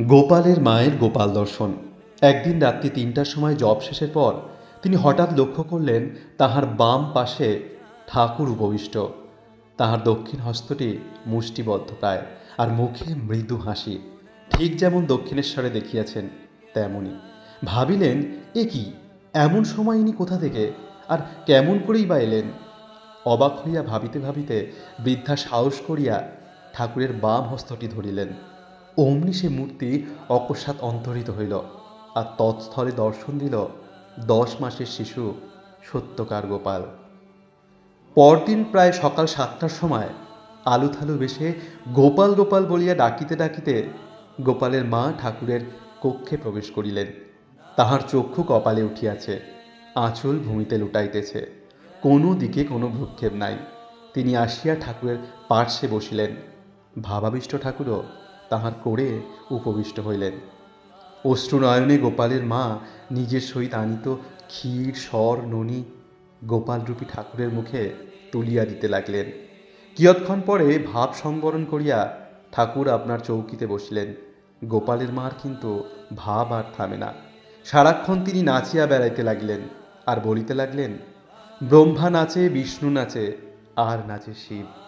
গোপালের মায়ের গোপাল দর্শন। একদিন রাত্রি তিনটার সময় জব শেষের পর তিনি হঠাৎ লক্ষ্য করলেন তাহার বাম পাশে ঠাকুর উপবিষ্ট। তাহার দক্ষিণ হস্তটি মুষ্টিবদ্ধ প্রায় আর মুখে মৃদু হাসি। ঠিক যেমন দক্ষিণেশ্বরে দেখিয়াছেন তেমনই ভাবিলেন, এ কি? এমন সময় ইনি কোথা থেকে? আর কেমন করেই বা এলেন? অবাক হইয়া ভাবিতে ভাবিতে বৃদ্ধা সাহস করিয়া ঠাকুরের বাম হস্তটি ধরিলেন। অমনি সে মূর্তি অকস্মাৎ অন্তরিত হইল আর তৎস্থলে দর্শন দিল দশ মাসের শিশু সত্যকার গোপাল। পরদিন প্রায় সকাল সাতটার সময় আলু থালু বেশে গোপাল গোপাল বলিয়া ডাকিতে ডাকিতে গোপালের মা ঠাকুরের কক্ষে প্রবেশ করিলেন। তাহার চক্ষু কপালে উঠিয়াছে, আঁচল ভূমিতে লুটাইতেছে, কোনো দিকে কোনো ভ্রুক্ষেপ নাই। তিনি আসিয়া ঠাকুরের পার্শ্বে বসিলেন। ভাবাবিষ্ট ঠাকুরও তাহার করে উপবিষ্ট হইলেন। অশ্রুনয়নে গোপালের মা নিজের সহিত আনিত ক্ষীর, স্বর, ননি গোপালরূপী ঠাকুরের মুখে তুলিয়া দিতে লাগলেন। কিয়ৎক্ষণ পরে ভাব সংবরণ করিয়া ঠাকুর আপনার চৌকিতে বসিলেন। গোপালের মার কিন্তু ভাব আর থামে না। সারাক্ষণ তিনি নাচিয়া বেড়াইতে লাগলেন আর বলিতে লাগলেন, ব্রহ্মা নাচে, বিষ্ণু নাচে, আর নাচে শিব।